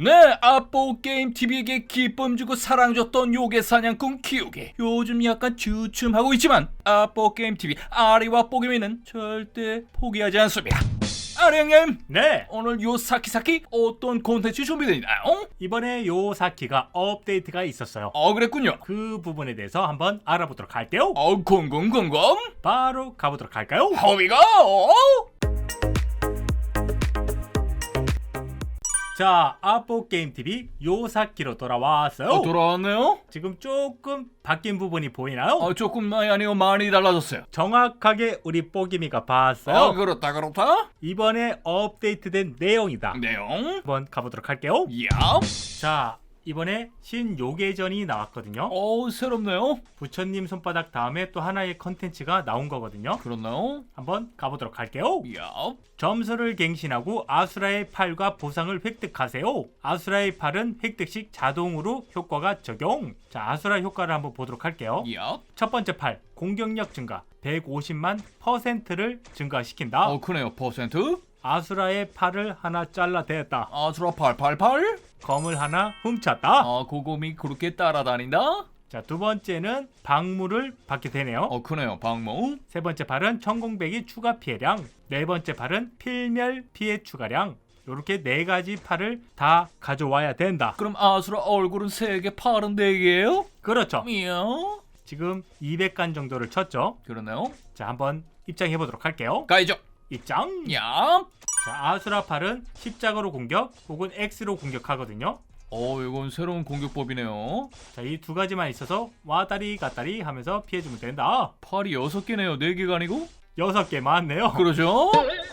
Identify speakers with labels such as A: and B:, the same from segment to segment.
A: 네, 아뽀 게임 TV에게 기쁨 주고 사랑 줬던 요괴 사냥꾼 키우기. 요즘 약간 주춤하고 있지만 아뽀 게임 TV 아리와 뽀개미는 절대 포기하지 않습니다. 아리 형님,
B: 네,
A: 오늘 요 사키사키 어떤 콘텐츠 준비되어 있나요?
B: 이번에 요사키가 업데이트가 있었어요.
A: 어, 그랬군요.
B: 그 부분에 대해서 한번 알아보도록 할게요.
A: 어, 궁금궁금.
B: 바로 가보도록 할까요?
A: 호비가.
B: 자, 아포 게임 TV 요사키로 돌아왔어요.
A: 어, 돌아왔네요.
B: 지금 조금 바뀐 부분이 보이나요?
A: 어, 조금 많이 아니고 많이 달라졌어요.
B: 정확하게 우리 뽀기미가 봤어요.
A: 어, 그렇다 그렇다.
B: 이번에 업데이트된 내용이다.
A: 내용.
B: 한번 가보도록 할게요.
A: 야.
B: 자, 이번에 신요괴전이 나왔거든요.
A: 어, 새롭네요.
B: 부처님 손바닥 다음에 또 하나의 컨텐츠가 나온 거거든요.
A: 그렇나요?
B: 한번 가보도록 할게요.
A: 야.
B: 점수를 갱신하고 아수라의 팔과 보상을 획득하세요. 아수라의 팔은 획득 시 자동으로 효과가 적용. 자, 아수라 효과를 한번 보도록 할게요.
A: 야.
B: 첫 번째 팔, 공격력 증가 150만 퍼센트를 증가시킨다.
A: 어, 그네요. 퍼센트.
B: 아수라의 팔을 하나 잘라 대었다.
A: 아수라 888.
B: 검을 하나 훔쳤다.
A: 아, 고곰이 그렇게 따라다닌다.
B: 자, 두 번째는 방무를 받게 되네요.
A: 어, 그네요. 방모.
B: 세 번째 팔은 천공백이 추가 피해량. 네 번째 팔은 필멸 피해 추가량. 이렇게 네 가지 팔을 다 가져와야 된다.
A: 그럼 아수라 얼굴은 3개, 팔은 4개예요?
B: 그렇죠.
A: 미요.
B: 지금 200간 정도를 쳤죠.
A: 그러네요.
B: 자, 한번 입장해 보도록 할게요.
A: 가이죠.
B: 입장.
A: 야.
B: 자, 아수라 팔은 십자가로 공격 혹은 X로 공격하거든요.
A: 어, 이건 새로운 공격법이네요.
B: 자, 이 두 가지만 있어서 와다리 갔다리 하면서 피해주면 된다.
A: 팔이 6개네요. 4개가 아니고?
B: 여섯 개 많네요.
A: 그러죠?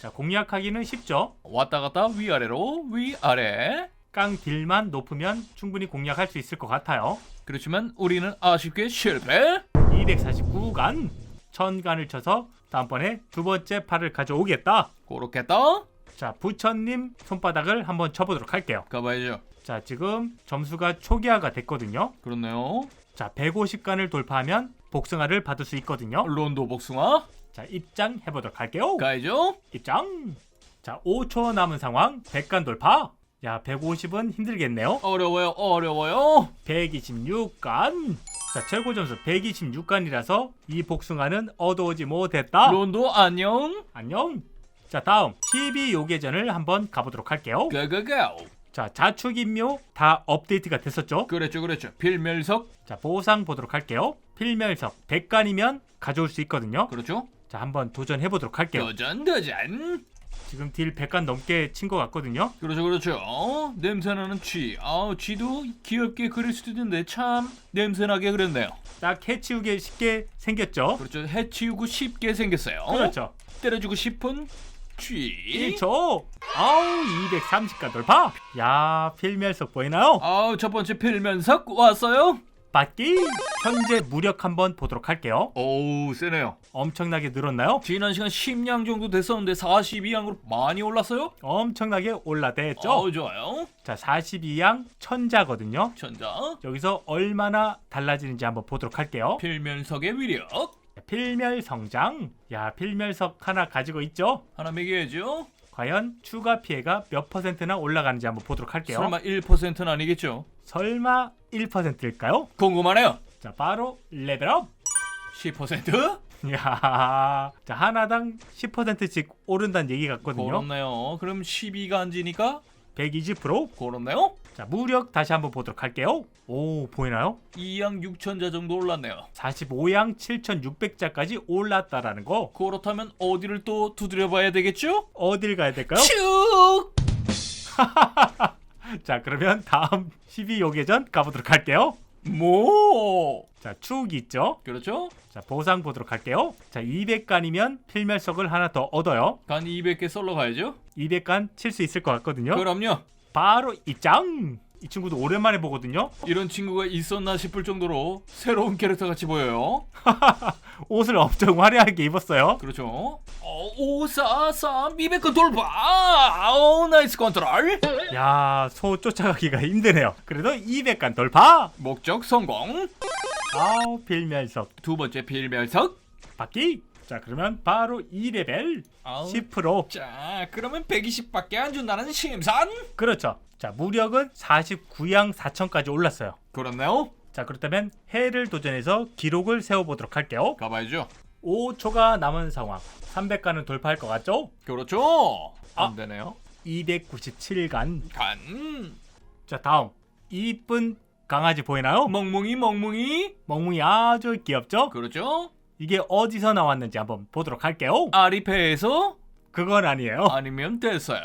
B: 자, 공략하기는 쉽죠.
A: 왔다 갔다 위아래로 위아래.
B: 깡 딜만 높으면 충분히 공략할 수 있을 것 같아요.
A: 그렇지만 우리는 아쉽게 실패.
B: 249간, 1000간을 쳐서 다음번에 두 번째 팔을 가져오겠다.
A: 그렇겠다.
B: 자, 부처님 손바닥을 한번 쳐보도록 할게요.
A: 가봐야죠.
B: 자, 지금 점수가 초기화가 됐거든요.
A: 그렇네요.
B: 자, 150간을 돌파하면 복숭아를 받을 수 있거든요.
A: 론도 복숭아.
B: 자, 입장 해보도록 할게요.
A: 가야죠.
B: 입장. 자, 5초 남은 상황. 100간 돌파. 야, 150은 힘들겠네요.
A: 어려워요. 어려워요.
B: 126간. 자, 최고 점수 126간이라서 이 복숭아는 얻어오지 못했다.
A: 론도 안녕.
B: 안녕. 자, 다음 12 요괴전을 한번 가보도록 할게요.
A: 가가가.
B: 자, 자축인묘 다 업데이트가 됐었죠?
A: 그랬죠, 그랬죠. 필멸석.
B: 자, 보상 보도록 할게요. 필멸석 100간이면 가져올 수 있거든요.
A: 그렇죠.
B: 자, 한번 도전해 보도록 할게요.
A: 도전, 도전.
B: 지금 딜 100간 넘게 친 것 같거든요.
A: 그렇죠, 그렇죠. 어, 냄새나는 쥐. 아, 쥐도 귀엽게 그릴 수도 있는데 참 냄새나게 그렸네요.
B: 딱 해치우기 쉽게 생겼죠?
A: 그렇죠. 해치우고 쉽게 생겼어요.
B: 그렇죠.
A: 때려주고 싶은 쥐.
B: 1초. 아우 230간 돌파. 야 필멸석 보이나요?
A: 아우, 첫 번째 필면석 왔어요.
B: 받기. 현재 무력 한번 보도록 할게요.
A: 오우, 세네요.
B: 엄청나게 늘었나요?
A: 지난 시간 10량 정도 됐었는데 42양으로 많이 올랐어요?
B: 엄청나게 올라댔죠?
A: 어우, 좋아요.
B: 자 42양 천자거든요.
A: 천자.
B: 여기서 얼마나 달라지는지 한번 보도록 할게요.
A: 필면석의 위력.
B: 필멸 성장. 야 필멸석 하나 가지고 있죠?
A: 하나 매겨야죠.
B: 과연 추가 피해가 몇 퍼센트나 올라가는지 한번 보도록 할게요.
A: 설마 1%는 아니겠죠?
B: 설마 1%일까요?
A: 궁금하네요.
B: 자 바로 레벨업.
A: 10%?
B: 야, 자 하나당 10%씩 오른다는 얘기 같거든요.
A: 그렇네요. 그럼 12가 안지니까
B: 120%.
A: 그렇네요.
B: 자 무력 다시 한번 보도록 할게요. 오 보이나요?
A: 2양 6천자 정도 올랐네요.
B: 45양 7,600자까지 올랐다라는 거.
A: 그렇다면 어디를 또 두드려 봐야 되겠죠?
B: 어딜 가야 될까요?
A: 쭉!
B: 자 그러면 다음 12 요괴전 가보도록 할게요.
A: 뭐?
B: 자축 있죠?
A: 그렇죠?
B: 자 보상 보도록 할게요. 자 200간이면 필멸석을 하나 더 얻어요.
A: 간 200개 썰러 가야죠?
B: 200간 칠 수 있을 것 같거든요.
A: 그럼요.
B: 바로 입장. 이 친구도 오랜만에 보거든요.
A: 이런 친구가 있었나 싶을 정도로 새로운 캐릭터 같이 보여요.
B: 옷을 엄청 화려하게 입었어요.
A: 그렇죠? 어, 543 200건 돌파! 오, 나이스 컨트롤!
B: 야, 소 쫓아가기가 힘드네요. 그래도 200간 돌파.
A: 목적 성공!
B: 아우, 필멸석
A: 두 번째 필멸석
B: 받기. 자 그러면 바로 2레벨
A: 아우.
B: 10%
A: 자, 그러면 120밖에 안 준다는 심산?
B: 그렇죠. 자 무력은 49양 4천까지 올랐어요.
A: 그렇네요.
B: 자 그렇다면 해를 도전해서 기록을 세워보도록 할게요.
A: 가봐야죠.
B: 5초가 남은 상황. 300간은 돌파할 것 같죠?
A: 그렇죠. 안
B: 아.
A: 되네요.
B: 297간.
A: 간.
B: 자 다음 이쁜 강아지 보이나요?
A: 멍멍이 멍멍이.
B: 멍뭉이 아주 귀엽죠?
A: 그렇죠.
B: 이게 어디서 나왔는지 한번 보도록 할게요.
A: 아리페에서
B: 그건 아니에요.
A: 아니면 됐어요.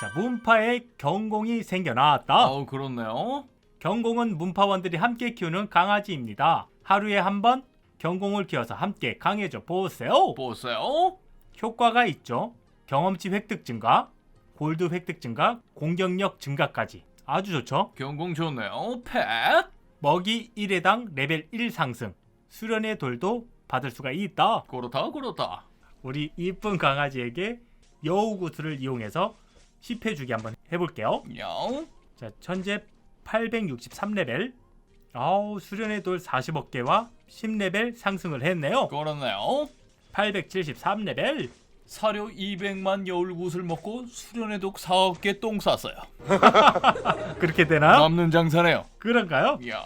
B: 자 문파에 경공이 생겨나왔다.
A: 아우 그렇네요.
B: 경공은 문파원들이 함께 키우는 강아지입니다. 하루에 한 번 경공을 키워서 함께 강해져 보세요.
A: 보세요.
B: 효과가 있죠. 경험치 획득 증가, 골드 획득 증가, 공격력 증가까지. 아주 좋죠.
A: 경공 좋네요. 펫.
B: 먹이 1회당 레벨 1 상승. 수련의 돌도 받을 수가 있다.
A: 그렇다 그렇다.
B: 우리 이쁜 강아지에게 여우 구슬을 이용해서 10회 주기 한번 해볼게요.
A: 야.
B: 자, 현재 863레벨. 아우, 수련의 돌 40억 개와 10레벨 상승을 했네요.
A: 그렇네요.
B: 873레벨.
A: 사료 200만 여울굿을 먹고 수련의 독 4억 개 똥 쌌어요.
B: 그렇게 되나요?
A: 남는 장사네요.
B: 그런가요?
A: 야.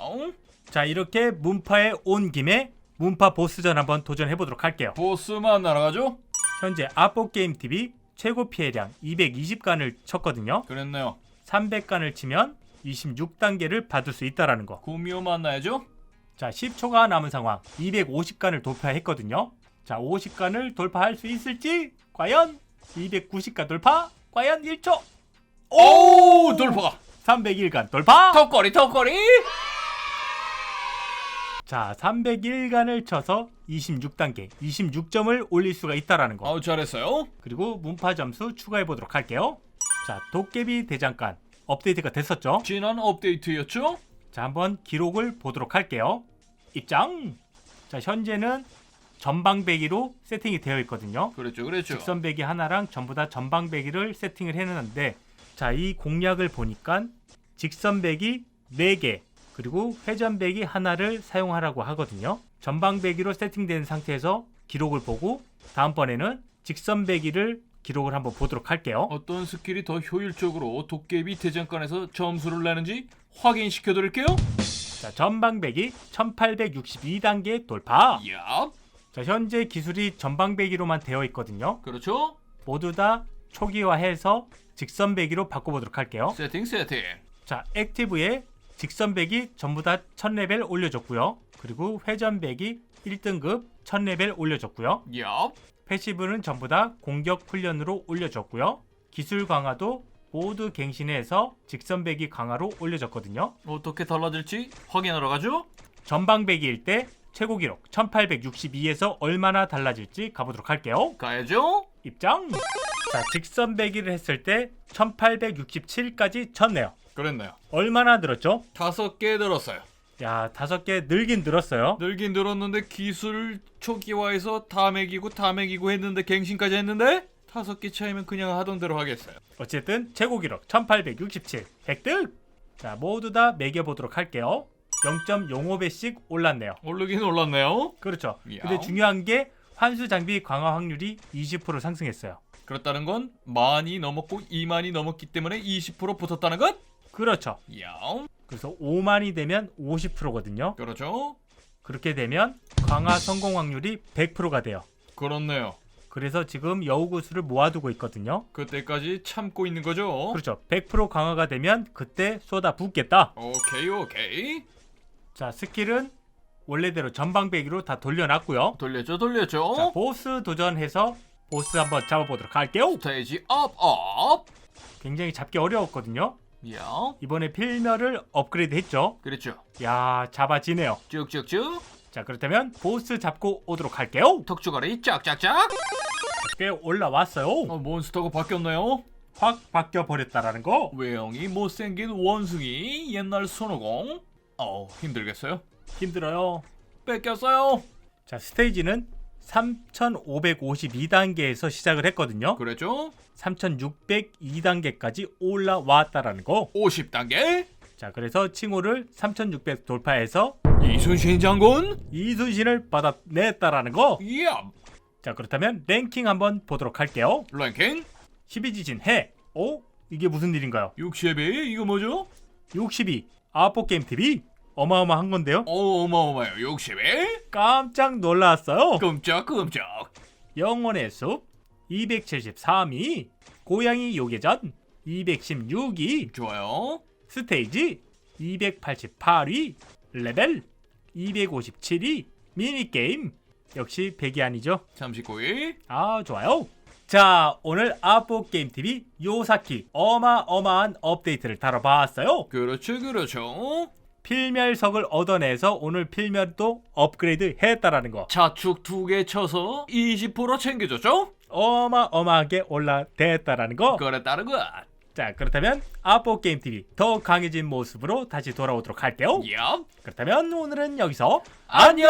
B: 자, 이렇게 문파에 온 김에 문파 보스전 한번 도전해 보도록 할게요.
A: 보스 만나러 가죠?
B: 현재 아포 게임 TV 최고 피해량 220간을 쳤거든요.
A: 그랬네요.
B: 300간을 치면 26단계를 받을 수 있다라는 거.
A: 구미호 만나야죠?
B: 자, 10초가 남은 상황. 250간을 돌파했거든요. 자, 50간을 돌파할 수 있을지? 과연 290간 돌파? 과연 1초?
A: 오! 돌파!
B: 301간 돌파?
A: 턱걸이 턱걸이!
B: 자, 301간을 쳐서 26단계, 26점을 올릴 수가 있다라는 거.
A: 아우 잘했어요.
B: 그리고 문파 점수 추가해 보도록 할게요. 자, 도깨비 대장간 업데이트가 됐었죠?
A: 지난 업데이트였죠?
B: 자, 한번 기록을 보도록 할게요. 입장. 자, 현재는 전방배기로 세팅이 되어 있거든요.
A: 그랬죠 그랬죠.
B: 직선배기 하나랑 전부 다 전방배기를 세팅을 해놨는데 자, 이 공략을 보니까 직선배기 4개 그리고 회전배기 하나를 사용하라고 하거든요. 전방배기로 세팅된 상태에서 기록을 보고 다음번에는 직선배기를 기록을 한번 보도록 할게요.
A: 어떤 스킬이 더 효율적으로 도깨비 대장간에서 점수를 내는지 확인시켜 드릴게요.
B: 자, 전방배기 1862단계 돌파.
A: 야,
B: 자, 현재 기술이 전방배기로만 되어 있거든요.
A: 그렇죠?
B: 모두 다 초기화해서 직선배기로 바꿔보도록 할게요.
A: 세팅 세팅.
B: 자, 액티브에 직선배기 전부 다 1000레벨 올려줬고요. 그리고 회전배기 1등급 1000레벨 올려줬고요.
A: 야,
B: 패시브는 전부 다 공격 훈련으로 올려줬고요. 기술 강화도 모두 갱신해서 직선배기 강화로 올려줬거든요.
A: 어떻게 달라질지 확인하러 가죠?
B: 전방배기일 때 최고 기록 1862에서 얼마나 달라질지 가보도록 할게요.
A: 가야죠?
B: 입장. 자, 직선배기를 했을 때 1867까지 쳤네요.
A: 그랬네요.
B: 얼마나 늘었죠?
A: 다섯 개 늘었어요.
B: 야, 다섯 개 늘긴 늘었어요.
A: 늘긴 늘었는데 기술 초기화해서 다 매기고 다 매기고 했는데 갱신까지 했는데 다섯 개 차이면 그냥 하던 대로 하겠어요.
B: 어쨌든 최고 기록 1867 획득. 자, 모두 다 매겨 보도록 할게요. 0.05배씩 올랐네요.
A: 오르긴 올랐네요.
B: 그렇죠.
A: 야.
B: 근데 중요한 게 환수 장비 강화 확률이 20% 상승했어요.
A: 그렇다는 건 만이 넘었고 2만이 넘었기 때문에 20% 붙었다는 것?
B: 그렇죠.
A: 야,
B: 그래서 5만이 되면 50%거든요.
A: 그렇죠?
B: 그렇게 되면 강화 성공 확률이 100%가 돼요.
A: 그렇네요.
B: 그래서 지금 여우구슬을 모아두고 있거든요.
A: 그때까지 참고 있는 거죠.
B: 그렇죠. 100% 강화가 되면 그때 쏟아 붓겠다.
A: 오케이 오케이.
B: 자, 스킬은 원래대로 전방배기로 다 돌려놨고요.
A: 돌렸죠 돌렸죠.
B: 자, 보스 도전해서 보스 한번 잡아보도록 할게요.
A: 스테이지 업 업.
B: 굉장히 잡기 어려웠거든요.
A: 야,
B: 이번에 필멸을 업그레이드 했죠.
A: 그렇죠.
B: 야, 잡아지네요.
A: 쭉쭉쭉.
B: 자, 그렇다면 보스 잡고 오도록 할게요.
A: 턱주가리 짝짝짝.
B: 꽤 올라왔어요.
A: 어, 몬스터가 바뀌었네요.
B: 확 바뀌어 버렸다라는 거.
A: 외형이 못생긴 원숭이 옛날 손오공. 어 힘들겠어요.
B: 힘들어요.
A: 뺏겼어요.
B: 자, 스테이지는 3552단계에서 시작을 했거든요.
A: 그랬죠?
B: 3602단계까지 올라왔다라는 거.
A: 50단계.
B: 자, 그래서 칭호를 3600 돌파해서
A: 이순신 장군.
B: 이순신을 받아냈다라는 거.
A: 야.
B: 자 그렇다면 랭킹 한번 보도록 할게요.
A: 랭킹
B: 12지진 해. 오 이게 무슨 일인가요?
A: 62 이거 뭐죠?
B: 62 아포 게임 TV 어마어마한 건데요.
A: 어, 어마어마해요. 62
B: 깜짝 놀랐어요.
A: 끔짝끔짝.
B: 영혼의 숲 273위 고양이 요괴전 216위
A: 좋아요.
B: 스테이지 288위 레벨 257위 미니게임. 역시 100이 아니죠?
A: 39위
B: 아 좋아요. 자 오늘 아포게임TV 요사키 어마어마한 업데이트를 다뤄봤어요.
A: 그렇죠 그렇죠
B: 필멸석을 얻어내서 오늘 필멸도 업그레이드 했다라는 거.
A: 자축 두 개 쳐서 20% 챙겨줬죠?
B: 어마어마하게 올라됐다라는 거.
A: 다른 것.
B: 자 그렇다면 아포 게임TV 더 강해진 모습으로 다시 돌아오도록 할게요.
A: 얍.
B: 그렇다면 오늘은 여기서
A: 안녕